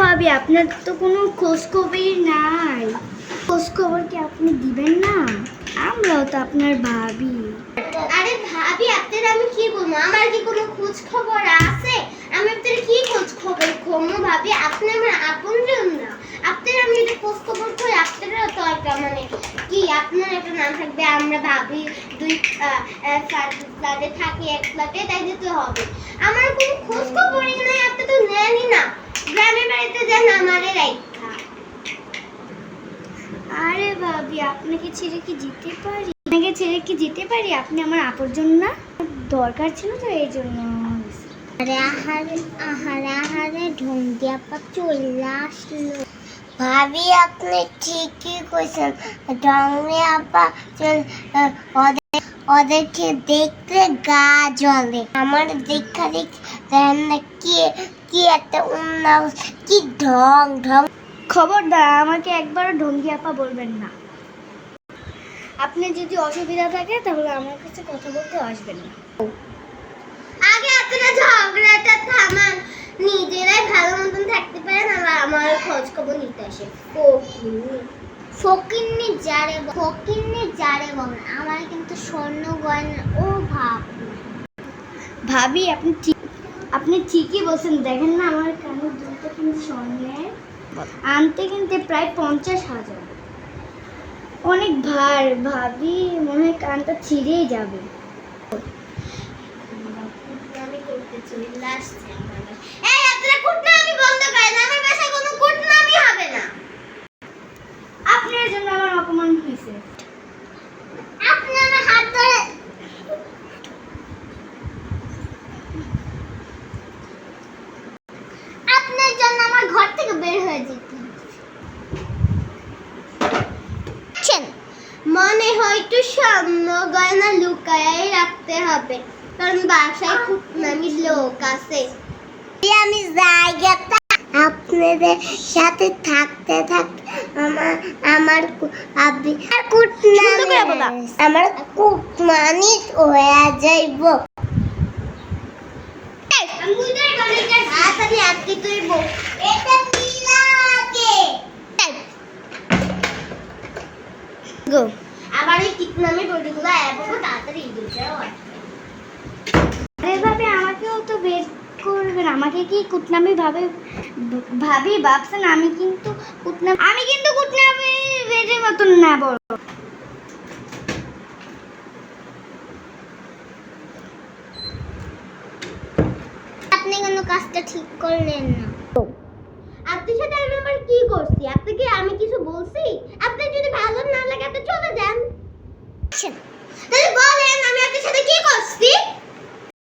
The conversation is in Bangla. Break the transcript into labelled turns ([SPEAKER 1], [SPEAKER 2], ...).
[SPEAKER 1] ভাবি আপনার তো কোনো খোঁজ খবরই নাই। খোঁজ খবর কি আপনি দিবেন না? আমরাও তো আপনার ভাবি।
[SPEAKER 2] আরে ভাবি, আপনার আমি কি বলব? আমার কি কোনো খোঁজ খবর আছে? আমি আপনার কি খোঁজ খবর খমো ভাবি? আপনি আমার আপন না। আপনার আমি যদি খোঁজ খবর করি, আপনারও তো একটা মানে কি, আপনার একটা নাম থাকবে, আমরা ভাবি দুই ফ্ল্যাটে থাকি, এক ফ্ল্যাটে তাই দিতে হবে। আমার কোনো খোঁজ খবরই নাই, আপনি তো নেনই না। গ্রামের বাড়িতে যান আমারে রাইখা
[SPEAKER 1] আরে ভাবি আপনাকে ছেড়ে কি যেতে পারি? আপনাকে ছেড়ে কি যেতে পারি? আপনি আমার আপরজন না? দরকার ছিল তো এই জন্য।
[SPEAKER 2] আরে আহারে আহারে আহারে ঢঙ্গি আপা চলে আসলো। ভাবি আপনি ঠিকই কইছেন। ঢঙ্গি আপা চল ওদের ওদেরকে দেখতে গা জ্বলে। আমার দেখা দেখ দেখেন না কি কি একটা কি ঢং ঢং।
[SPEAKER 1] খবরদার আমাকে একবারও ঢঙ্গি আপা বলবেন না। আপনি যদি অসুবিধা থাকে তাহলে আমার কাছে কথা বলতে আসবেন না।
[SPEAKER 2] আগে আপনারা ঝগড়াটা থামান। নিজেরাই ভালো মতন থাকতে পারেন আবার আমার খোঁজ খবর নিতে আসে ফকিন্নি। ফকিন্নি যারে ফকিন্নি যারে বলেন আমার কিন্তু স্বর্ণ গয়না ও ভাব
[SPEAKER 1] ভাবি আপনি ঠিক আপনি ঠিকই বলছেন। দেখেন না, আমার কানের দুটো কিন্তু স্বর্ণের আনতে কিনতে প্রায় পঞ্চাশ হাজার। অনেক ভার, ভাবি, মনে হয় কানটা ছিঁড়েই যাবে।
[SPEAKER 2] করতে আমার বাসায়। এই আপনারা কুটনামি বন্ধ করেন আমার বাসায় কোনো কুটনামি হবে না
[SPEAKER 1] আপনার জন্য আমার অপমান হয়েছে
[SPEAKER 2] আপনি আমার হাত ধরে আপনার জন্য আমার ঘর থেকে বের হয়ে যেতে হচ্ছে। মনে হয় একটু স্বর্ণ গয়না লুকায়াই রাখতে হবে কারণ বাসায় খুব নামি লোক আছে আমি জায়গাটা আপনাদের সাথে থাকতে থাকতে আমার আমার আবি আর। কুটনামি আমার কুটমানি হয়ে যাইব তাড়াতাড়ি আটকে তুইব এটা কি লাগে
[SPEAKER 1] গো।
[SPEAKER 2] আবার এই বডিগুলো এবার তাড়াতাড়ি ইঁদুরটাও আটকে
[SPEAKER 1] আরে ভাবে আমাকেও তো বের করবেন আমাকে কি কুটনামি ভাবে ভাবি ভাবছেন আমি কিন্তু কুটনামি আমি কিন্তু কুটনামি মতন না বড়।
[SPEAKER 2] আপনি কোনো কাজটা ঠিক করলেন না। আপনার সাথে আমি আবার কি করছি? আপনাকে আমি কিছু বলছি? আপনার যদি ভালো না আপনি চলে তাহলে বলেন আমি আপনার সাথে কি করছি?